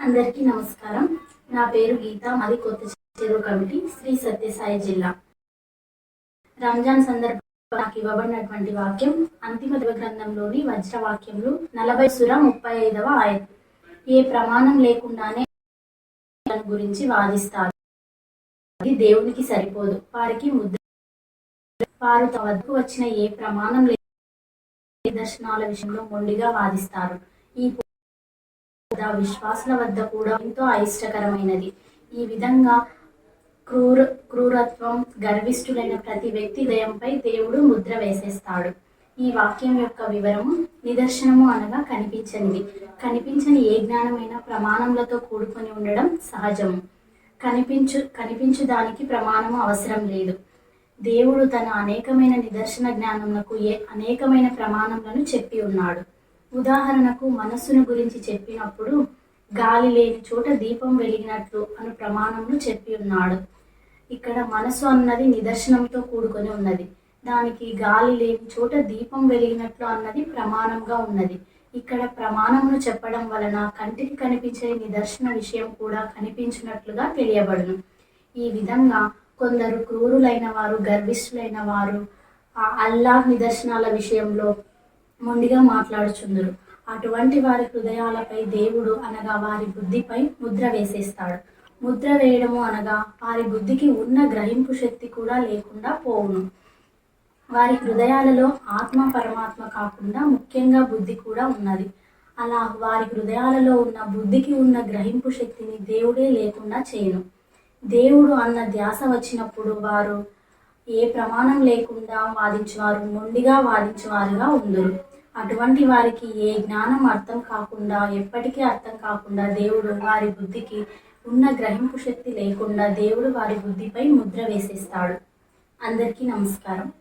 అందరికీ నమస్కారం. నా పేరు గీత మాది కొత్త చెరువు కమిటీ శ్రీ సత్యసాయి జిల్లా. రంజాన్ సందర్భంగా నాకు ఇవ్వబడినటువంటి వాక్యం అంతిమ దివ గ్రంథంలోని వజ్రవాక్యములు నలభై సుర ముప్పై ఐదవ ఆయన ఏ ప్రమాణం లేకుండానే గురించి వాదిస్తారు. అది దేవునికి సరిపోదు. వారికి ముద్ర వారు తమ వద్దకు వచ్చిన ఏ ప్రమాణం లేదు దర్శనాల విషయంలో మొండిగా వాదిస్తారు. ఈ వద్ద విశ్వాసుల వద్ద కూడా ఎంతో అయిష్టకరమైనది. ఈ విధంగా క్రూర క్రూరత్వం గర్విష్ఠులైన ప్రతి వ్యక్తి దయంపై దేవుడు ముద్ర వేసేస్తాడు. ఈ వాక్యం యొక్క వివరము నిదర్శనము అనగా కనిపించనిది. కనిపించని ఏ జ్ఞానమైన ప్రమాణములతో కూడుకొని ఉండడం సహజము. కనిపించు కనిపించు దానికి ప్రమాణము అవసరం లేదు. దేవుడు తన అనేకమైన నిదర్శన జ్ఞానములకు ఏ అనేకమైన ప్రమాణములను చెప్పి ఉన్నాడు. ఉదాహరణకు మనస్సును గురించి చెప్పినప్పుడు గాలి లేని చోట దీపం వెలిగినట్లు అను ప్రమాణంలో చెప్పి ఉన్నాడు. ఇక్కడ మనసు అన్నది నిదర్శనంతో కూడుకొని ఉన్నది. దానికి గాలి లేని చోట దీపం వెలిగినట్లు అన్నది ప్రమాణంగా ఉన్నది. ఇక్కడ ప్రమాణమును చెప్పడం వలన కంటికి కనిపించే నిదర్శన విషయం కూడా కనిపించినట్లుగా తెలియబడును. ఈ విధంగా కొందరు క్రూరులైన వారు గర్విష్ఠులైన వారు ఆ అల్లాహ్ నిదర్శనాల విషయంలో మొండిగా మాట్లాడుచుందరు. అటువంటి వారి హృదయాలపై దేవుడు అనగా వారి బుద్ధిపై ముద్ర వేసేస్తాడు. ముద్ర వేయడము అనగా వారి బుద్ధికి ఉన్న గ్రహింపు శక్తి కూడా లేకుండా పోవును. వారి హృదయాలలో ఆత్మ పరమాత్మ కాకుండా ముఖ్యంగా బుద్ధి కూడా ఉన్నది. అలా వారి హృదయాలలో ఉన్న బుద్ధికి ఉన్న గ్రహింపు శక్తిని దేవుడే లేకుండా చేయను. దేవుడు అన్న ధ్యాస వచ్చినప్పుడు వారు ఏ ప్రమాణం లేకుండా వాదించేవారు మొండిగా వాదించేవారుగా ఉందరు. అటువంటి వారికి ఏ జ్ఞానం అర్థం కాకుండా ఎప్పటికీ అర్థం కాకుండా దేవుడు వారి బుద్ధికి ఉన్న గ్రహింపు శక్తి లేకుండా దేవుడు వారి బుద్ధిపై ముద్ర వేసేస్తాడు. అందరికీ నమస్కారం.